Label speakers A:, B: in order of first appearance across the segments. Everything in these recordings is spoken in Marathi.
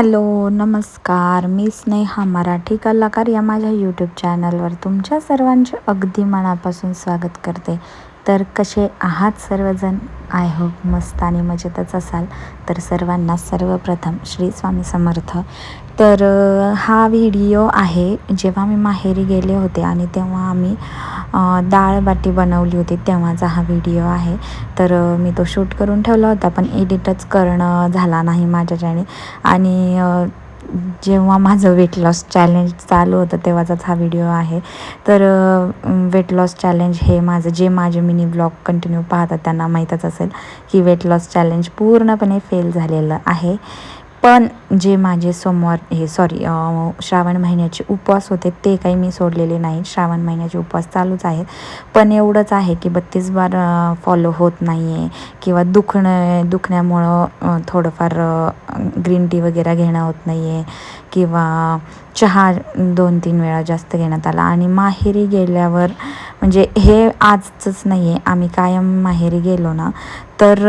A: हॅलो नमस्कार. मी स्नेहा मराठी कलाकार या माझ्या यूट्यूब चॅनलवर तुमच्या सर्वांचे अगदी मनापासून स्वागत करते. तर कसे आहात सर्वजण? आय होप मस्त आणि मजेतच असाल. तर सर्वांना सर्वप्रथम श्री स्वामी समर्थ. तर हा व्हिडिओ आहे. जेव्हा मी माहेरी गेले होते आणि तेव्हा आम्ही डाळ बाटी बनवली होती तेव्हाचा हा व्हिडिओ आहे. तर मी तो शूट करून ठेवला होता पण एडिटच करणं झाला नाही माझ्याच्याने. आणि जेव्हा माझं वेट लॉस चॅलेंज चालू होतं तेव्हाचाच हा व्हिडिओ आहे. तर वेट लॉस चॅलेंज हे माझं जे माझे मिनी ब्लॉग कंटिन्यू पाहतात त्यांना माहीतच असेल की वेट लॉस चॅलेंज पूर्णपणे फेल झालेलं आहे. पण जे माझे सोमवार हे सॉरी श्रावण महिन्याचे उपवास होते ते काही मी सोडलेले नाही. श्रावण महिन्याचे उपवास चालूच आहेत. पण एवढंच आहे की बत्तीस बार फॉलो होत नाही आहे किंवा दुखणं दुखण्यामुळं थोडंफार ग्रीन टी वगैरे घेणं होत नाही आहे किंवा चहा दोन तीन वेळा जास्त घेण्यात आला. आणि माहेरी गेल्यावर म्हणजे हे आजचंच नाही आहे आम्ही कायम माहेरी गेलो ना तर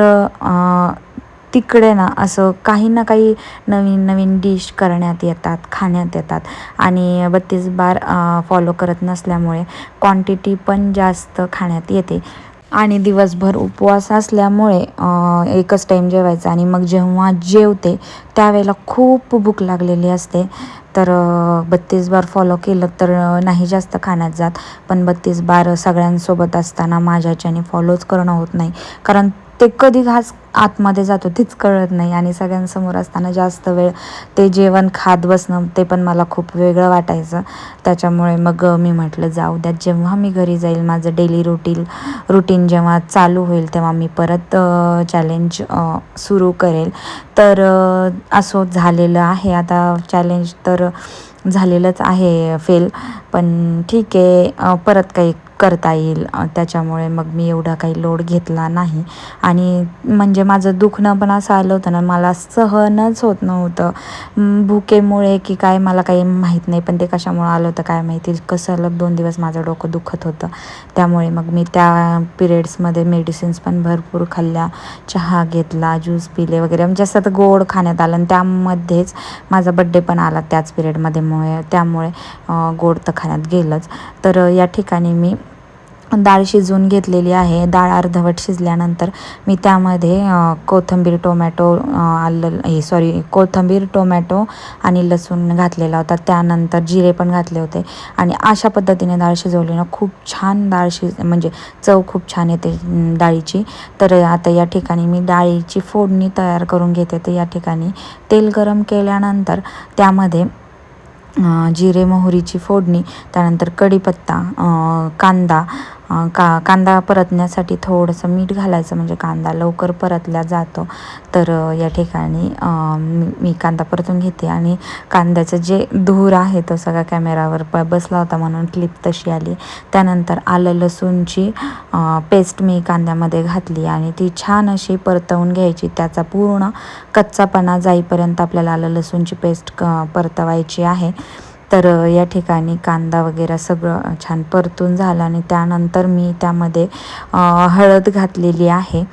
A: तिकडे ना असं काही ना काही नवीन नवीन डिश करण्यात येतात खाण्यात येतात. आणि बत्तीस बार फॉलो करत नसल्यामुळे क्वांटिटी पण जास्त खाण्यात येते. आणि दिवसभर उपवास असल्यामुळे एकच टाईम जेवायचं आणि मग जेव्हा जेवते त्यावेळेला खूप भूक लागलेली असते. तर बत्तीस बार फॉलो केलं तर नाही जास्त खाण्यात जात. पण बत्तीस बार सगळ्यांसोबत असताना माझ्याच्याने फॉलोच करणं होत नाही. कारण ते कधी घास आतमध्ये जातो तेच कळत नाही. आणि सगळ्यांसमोर असताना जास्त वेळ ते जेवण खात बसणं ते पण मला खूप वेगळं वाटायचं. त्याच्यामुळे मग मी म्हटलं जाऊ द्या जेव्हा मी घरी जाईल माझं डेली रुटीन रुटीन जेव्हा चालू होईल तेव्हा मी परत चॅलेंज सुरू करेल. तर असं झालेलं आहे. आता चॅलेंज तर झालेलंच आहे फेल पण ठीक आहे परत काही करता येईल. त्याच्यामुळे मग मी एवढा काही लोड घेतला नाही. आणि म्हणजे माझं दुखणं पण असं आलं होतं ना मला सहनच होत नव्हतं. भुकेमुळे की काय मला काही माहीत नाही पण ते कशामुळं आलं होतं काय माहिती कसं दोन दिवस माझं डोकं दुखत होतं. त्यामुळे मग मी त्या पिरियड्समध्ये मेडिसिन्स पण भरपूर खाल्ल्या चहा घेतला ज्यूस पिले वगैरे. म्हणजे असं गोड खाण्यात आलं आणि त्यामध्येच माझा बड्डे पण आला त्याच पिरियडमध्ये. मुळे त्यामुळे गोड तर खाण्यात गेलंच. तर या ठिकाणी मी डाळ शिजवून घेतलेली आहे. डाळ अर्धवट शिजल्यानंतर मी त्यामध्ये कोथिंबीर टोमॅटो आलं हे सॉरी कोथिंबीर टोमॅटो आणि लसूण घातलेला होता. त्यानंतर जिरे पण घातले होते. आणि अशा पद्धतीने डाळ शिजवली ना खूप छान डाळ शिज म्हणजे चव खूप छान येते डाळीची. तर आता या ठिकाणी मी डाळीची फोडणी तयार करून घेते. तर या ठिकाणी तेल गरम केल्यानंतर त्यामध्ये जिरे मोहरीची फोडणी त्यानंतर कढीपत्ता कांदा का कांदा परतण्यासाठी थोडंसं मीठ घालायचं म्हणजे कांदा लवकर परतल्या जातो. तर या ठिकाणी मी कांदा परतून घेते. आणि कांद्याचं जे धूर आहे तो सगळा कॅमेरावर प बसला होता म्हणून क्लिप तशी आली. त्यानंतर आलं लसूणची पेस्ट मी कांद्यामध्ये घातली. आणि ती छान अशी परतवून घ्यायची. त्याचा पूर्ण कच्चापणा जाईपर्यंत आपल्याला आलं लसूणची पेस्ट क परतवायची आहे. तर या ठिकाणी कांदा वगैरे सगळं छान परतून झालं आणि त्यानंतर मी त्यामध्ये हळद घातलेली आहे.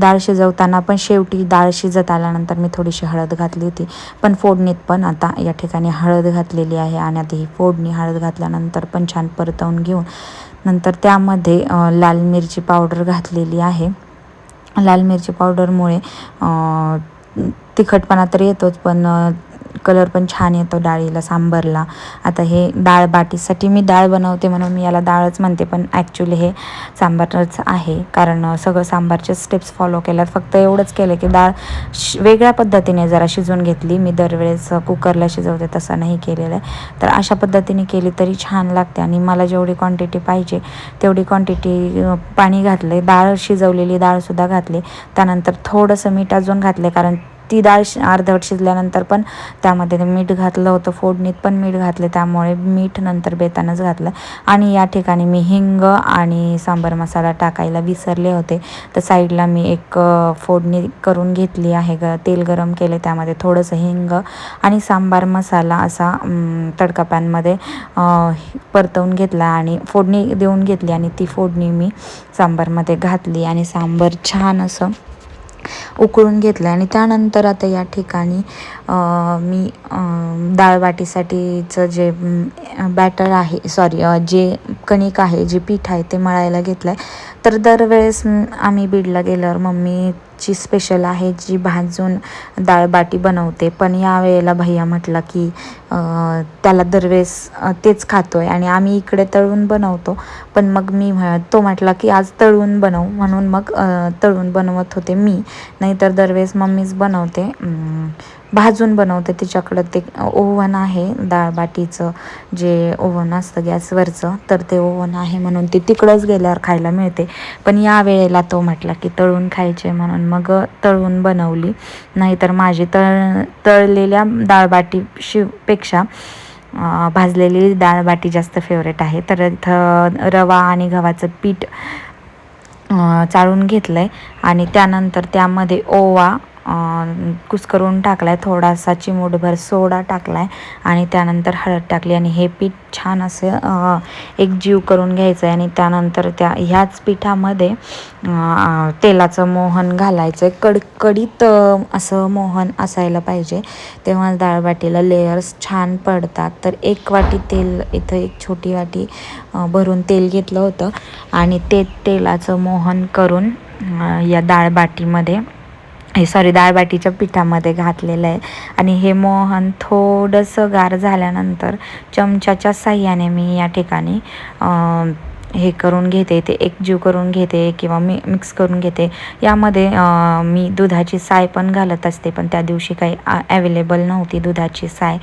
A: डाळ शिजवताना पण शेवटी डाळ शिजत आल्यानंतर मी थोडीशी हळद घातली होती. पण फोडणीत पण आता या ठिकाणी हळद घातलेली आहे आणि आता ही फोडणी हळद घातल्यानंतर पण छान परतवून घेऊन नंतर त्यामध्ये लाल मिरची पावडर घातलेली आहे. लाल मिरची पावडरमुळे तिखटपणा तर येतोच पण कलर पण छान येतो डाळीला सांबरला. आता हे डाळ बाटीसाठी मी डाळ बनवते म्हणून मी याला डाळच म्हणते पण ॲक्च्युली हे सांबारच आहे. कारण सगळं सांबारचे स्टेप्स फॉलो केल्यात. फक्त एवढंच केलं की डाळ वेगळ्या पद्धतीने जरा शिजवून घेतली. मी दरवेळेस कुकरला शिजवते तसं नाही केलेलं. आहे तर अशा पद्धतीने केली तरी छान लागते. आणि मला जेवढी क्वांटिटी पाहिजे तेवढी क्वांटिटी पाणी घातले डाळ शिजवलेली डाळसुद्धा घातली. त्यानंतर थोडंसं मीठ अजून घातले कारण ती डाळ अर्धवट शिजल्यानंतर पण त्यामध्ये मीठ घातलं होतं फोडणीत पण मीठ घातले त्यामुळे मीठ नंतर बेतानच घातलं. आणि या ठिकाणी मी हिंग आणि सांबर मसाला टाकायला विसरले होते. तर साईडला मी एक फोडणी करून घेतली आहे. ग तेल गरम केले त्यामध्ये थोडंसं हिंग आणि सांबार मसाला असा तडका पॅनमध्ये परतवून घेतला आणि फोडणी देऊन घेतली. आणि ती फोडणी मी सांबारमध्ये घातली आणि सांबार छान असं उकळून घेतलं आणि त्यानंतर आता या ठिकाणी मी डाळबाटीसाठीचं जे बॅटर आहे सॉरी जे कणिक आहे जे पीठ आहे ते मळायला घेतलं आहे तर दरवेळेस आम्ही बीडला गेल्यावर मम्मी ची स्पेशल आहे जी भाजून डाळबाटी बनवते. पण या वेळेला भैया म्हटलं की त्याला दरवेळेस तेच खातो आहे आणि आम्ही इकडे तळून बनवतो. पण मग मी तो म्हटला की आज तळून बनवू म्हणून मग तळून बनवत होते मी. नाहीतर दरवेळेस मम्मीच बनवते. भाजून बनवते तिच्याकडं. ते ओव्हन आहे डाळबाटीचं जे ओव्हन असतं गॅसवरचं तर ते ओव्हन आहे म्हणून ते तिकडंच गेल्यावर खायला मिळते. पण या वेळेला तो म्हटला की तळून खायचे म्हणून. मग तळून बनवली. नाहीतर माझी तळ तळलेल्या डाळबाटी पेक्षा भाजलेली डाळबाटी जास्त फेवरेट आहे. तर इथं रवा आणि गव्हाचं पीठ चाळून घेतलं आहे आणि त्यानंतर त्यामध्ये ओवा कुस्करून टाकला आहे थोडासा चिमूटभर सोडा टाकला आहे आणि त्यानंतर हळद टाकली आणि हे पीठ छान असं एक जीव करून घ्यायचं आहे आणि त्यानंतर त्या ह्याच पिठामध्ये तेलाचं मोहन घालायचं आहे कडकडीत असं मोहन असायला पाहिजे. तेव्हा डाळबाटीला लेयर्स छान पडतात. तर एक वाटी तेल इथं एक छोटी वाटी भरून तेल घेतलं होतं आणि ते तेलाचं मोहन करून या डाळबाटीमध्ये हे सॉरी डाळबाटीच्या पिठामध्ये घातलेलं आहे. आणि हे मोहन थोडंसं गार झाल्यानंतर चमच्याच्या साह्याने मी या ठिकाणी हे करून घेते ते एकजीव करून घेते किंवा मी मिक्स करून घेते. यामध्ये मी दुधाची साय पण घालत असते पण त्या दिवशी काही ॲवेलेबल नव्हती दुधाची साय.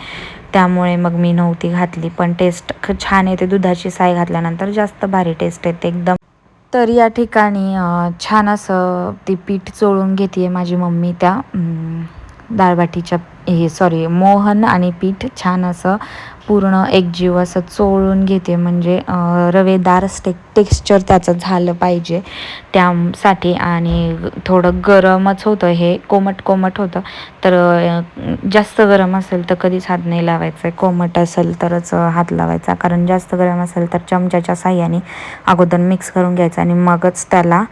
A: त्यामुळे मग मी नव्हती घातली पण टेस्ट छान येते दुधाची साय घातल्यानंतर. जास्त भारी टेस्ट येते एकदम तर या ठिकाणी छान असं ती पीठ चोळून घेते आहे माझी मम्मी त्या दाळबाटीच्या हे सॉरी मोहन आणि पीठ छान असं पूर्ण एकजीव असं चोळून घेते म्हणजे रवेदार स्टेक टेक्स्चर त्याचं झालं पाहिजे त्यासाठी. आणि थोडं गरमच होतं हे कोमट कोमट होतं. तर जास्त गरम असेल तर कधीच हात नाही लावायचं आहे कोमट असेल तरच हात लावायचा. कारण जास्त गरम असेल तर चमच्याच्या साह्याने अगोदर मिक्स करून घ्यायचं आणि मगच त्याला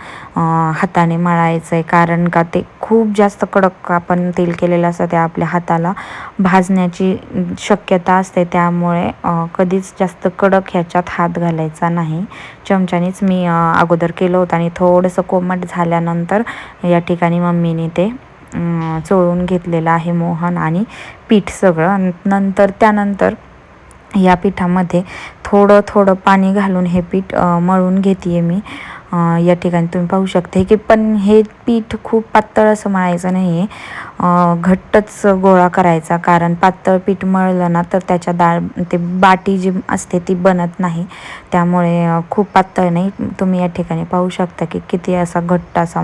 A: हाताने मळायचं आहे कारण का ते खूप जास्त कडक आपण तेल केलेलं असतं ते आपल्या हाताला भाजण्याची शक्यता असते. त्यामुळे कधीच जास्त कडक ह्याच्यात हात घालायचा नाही. चमच्यानेच मी अगोदर केलं होतं आणि थोडंसं कोमट झाल्यानंतर या ठिकाणी मम्मीने ते चोळून घेतलेलं आहे मोहन आणि पीठ सगळं. नंतर त्यानंतर या पिठामध्ये थोडं थोडं पाणी घालून हे पीठ मळून घेते आहे मी. या ठिकाणी तुम्ही पाहू शकते की पण हे पीठ खूप पातळ असं मळायचं नाही. आहे घट्टच गोळा करायचा कारण पातळ पीठ मळलं ना तर त्याच्या डाळ ते बाटी जी असते ती बनत नाही. त्यामुळे खूप पातळ नाही. तुम्ही या ठिकाणी पाहू शकता की किती असा घट्ट असा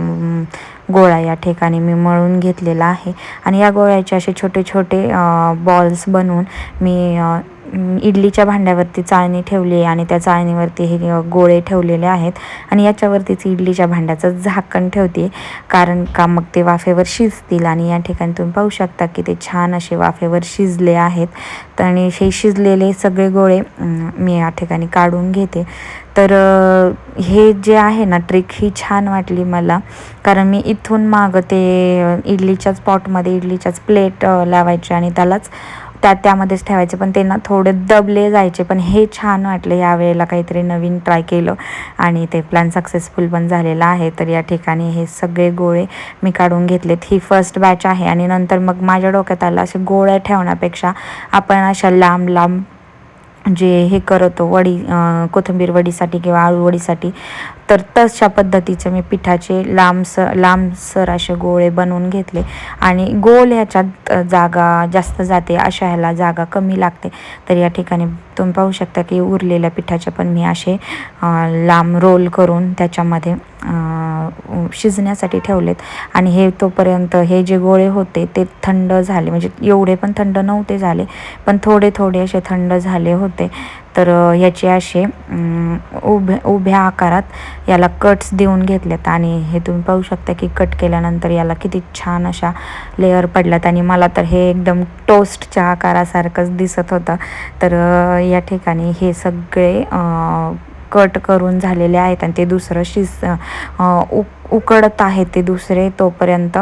A: गोळा या ठिकाणी मी मळून घेतलेला आहे. आणि या गोळ्याचे असे छोटे छोटे बॉल्स बनवून मी इडलीच्या भांड्यावरती चाळणी ठेवली आहे आणि त्या चाळणीवरती हे गोळे ठेवलेले आहेत. आणि याच्यावरतीच इडलीच्या भांड्याचं झाकण ठेवते. कारण का मग ते वाफेवर शिजतील? आणि या ठिकाणी तुम्ही पाहू शकता की ते छान असे वाफेवर शिजले आहेत. आणि हे शिजलेले सगळे गोळे मी या ठिकाणी काढून घेते. तर हे जे आहे ना ट्रिक ही छान वाटली मला. कारण मी इथून मागं ते इडलीच्याच पॉटमध्ये इडलीच्याच प्लेट लावायचे आणि त्यालाच त्या त्यामध्येच ठेवायचे पण ते ना थोडे दबले जायचे. पण हे छान वाटलं यावेळेला काहीतरी नवीन ट्राय केलं आणि ते प्लॅन सक्सेसफुल पण झालेला आहे. तर या ठिकाणी हे सगळे गोळे मी काढून घेतलेत. ही फर्स्ट बॅच आहे आणि नंतर मग माझ्या डोक्यात आलं असे गोळ्या ठेवण्यापेक्षा आपण अशा लांब लांब जे हे करतो वडी कोथिंबीर वडीसाठी किंवा आळू वडीसाठी तर तशा पद्धतीचे मी पिठाचे लांबसर लांबसर असे गोळे बनवून घेतले. आणि गोल ह्याच्यात जागा जास्त जाते अशा ह्याला जागा कमी लागते. तर या ठिकाणी तुम्ही पाहू शकता की उरलेल्या पिठाचे पण मी असे लांब रोल करून त्याच्यामध्ये शिजण्यासाठी ठेवलेत. आणि हे तोपर्यंत हे जे गोळे होते ते थंड झाले. म्हणजे एवढे पण थंड नव्हते झाले पण थोडे थोडे असे थंड झाले होते. तर याचे असे उभ्या उभ्या आकारात याला कट्स देऊन घेतलेत आणि हे तुम्ही पाहू शकता की कट केल्यानंतर याला किती छान अशा लेअर पडल्यात आणि मला तर हे एकदम टोस्टच्या आकारासारखंच दिसत होतं. तर या ठिकाणी हे सगळे कट करून झालेले आहेत आणि ते दुसरं शिज उकडत आहे ते दुसरे तोपर्यंत.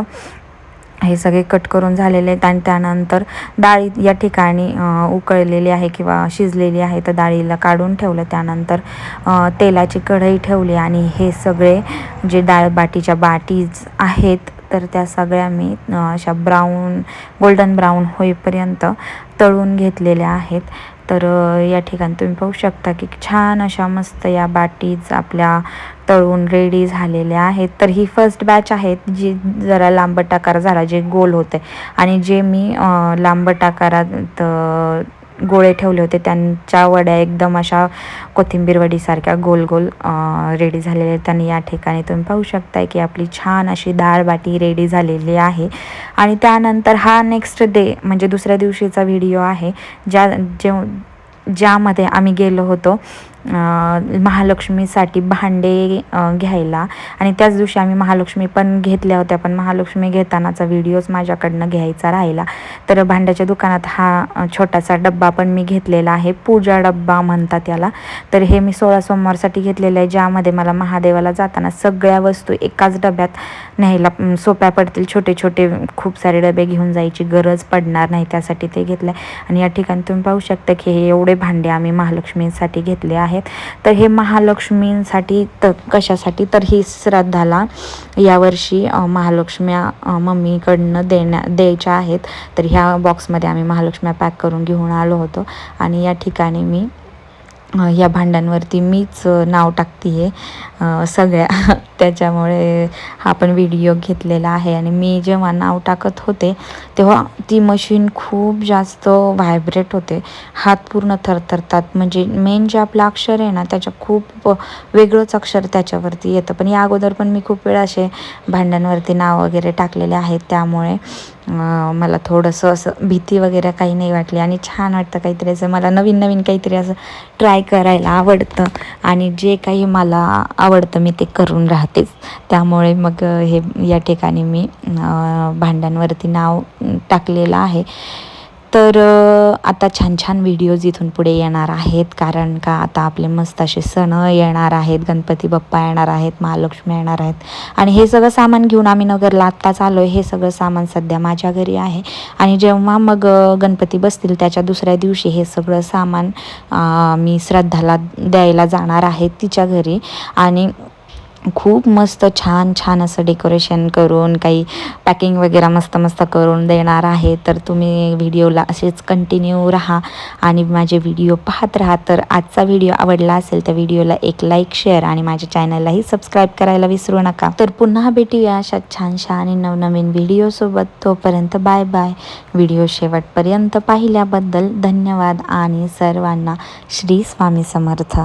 A: हे सगळे कट करून झालेले आहेत आणि त्यानंतर डाळी या ठिकाणी उकळलेली आहे किंवा शिजलेली आहे. तर डाळीला काढून ठेवलं. त्यानंतर तेलाची कढई ठेवली आणि हे सगळे जे डाळ बाटीच्या बाटीज आहेत तर त्या सगळ्या मी अशा ब्राऊन गोल्डन ब्राऊन होईपर्यंत तळून घेतलेल्या आहेत. तर या ठिकाणी तुम्ही पाहू शकता की छान अशा मस्त या बाटीज आपल्या तळून रेडी झालेल्या आहेत. तर ही फर्स्ट बॅच आहेत जी जरा लांबट आकार झाला जे गोल होते. आणि जे मी लांबट आकारात गोळे ठेवले होते त्यांच्या वड्या एकदम अशा कोथिंबीर वडीसारख्या गोल गोल रेडी झालेल्या आहेत. त्यांनी या ठिकाणी तुम्ही पाहू शकताय की आपली छान अशी डाळ बाटी रेडी झालेली आहे. आणि त्यानंतर हा नेक्स्ट डे म्हणजे दुसऱ्या दिवशीचा व्हिडिओ आहे ज्या जे ज्यामध्ये आम्ही गेलो होतो महालक्ष्मीसाठी भांडे घ्यायला. आणि त्याच दिवशी आम्ही महालक्ष्मी पण घेतल्या होत्या पण महालक्ष्मी घेतानाचा व्हिडिओज माझ्याकडनं घ्यायचा राहिला. तर भांड्याच्या दुकानात हा छोटासा डब्बा पण मी घेतलेला आहे. पूजा डब्बा म्हणतात याला. तर हे मी सोळा सोमवारसाठी घेतलेलं आहे ज्यामध्ये मला महादेवाला जाताना सगळ्या वस्तू एकाच डब्यात न्यायला सोप्या पडतील. छोटे छोटे खूप सारे डबे घेऊन जायची गरज पडणार नाही त्यासाठी ते घेतलं आहे आणि या ठिकाणी तुम्ही पाहू शकता की हे एवढे भांडे आम्ही महालक्ष्मीसाठी घेतले आहे आहेत. तर हे महालक्ष्मींसाठी तर कशासाठी? तर ही श्रद्धाला यावर्षी महालक्ष्म्या मम्मीकडनं देण्या द्यायच्या आहेत. तर ह्या बॉक्समध्ये आम्ही महालक्ष्म्या पॅक करून घेऊन आलो होतो. आणि या ठिकाणी मी या भांड्यांवरती मीच नाव टाकते आहे सगळ्या. त्याच्यामुळे हा पण व्हिडिओ घेतलेला आहे आणि मी जेव्हा नाव टाकत होते तेव्हा ती मशीन खूप जास्त व्हायब्रेट होते. हात पूर्ण थरथरतात. म्हणजे मेन जे आपलं अक्षर आहे ना त्याच्या खूप वेगळंच अक्षर त्याच्यावरती येतं. पण या अगोदर पण मी खूप वेळा असे भांड्यांवरती नाव वगैरे टाकलेले आहेत. त्यामुळे मला थोडंसं असं भीती वगैरे काही नाही वाटली. आणि छान वाटतं काहीतरी असं. मला नवीन नवीन काहीतरी असं ट्राय करायला आवडतं. आणि जे काही मला आवडतं मी ते करून राहतेच. त्यामुळे मग हे या ठिकाणी मी भांड्यांवरती नाव टाकलेलं आहे. तर आता छान छान व्हिडिओज इथून पुढे येणार आहेत. कारण का आता आपले मस्त असे सण येणार आहेत. गणपती बाप्पा येणार आहेत. महालक्ष्मी येणार आहेत. आणि हे सगळं सामान घेऊन आम्ही नगरला आत्ताच आलो आहे हे सगळं सामान सध्या माझ्या घरी आहे. आणि जेव्हा मग गणपती बसतील त्याच्या दुसऱ्या दिवशी हे सगळं सामान मी श्रद्धाला द्यायला जाणार आहे तिच्या घरी. आणि खूप मस्त छान छान असं डेकोरेशन करून काही पॅकिंग वगैरे मस्त मस्त करून देणार आहे. तर तुम्ही व्हिडिओला असेच कंटिन्यू राहा. आणि माझे व्हिडिओ पाहत राहा. तर आजचा व्हिडिओ आवडला असेल तर व्हिडिओला एक लाईक शेअर आणि माझ्या चॅनललाही सबस्क्राईब करायला विसरू नका. तर पुन्हा भेटूया अशा छानशा आणि नवनवीन व्हिडिओसोबत तोपर्यंत बाय बाय व्हिडिओ शेवटपर्यंत पाहिल्याबद्दल धन्यवाद आणि सर्वांना श्री स्वामी समर्थ.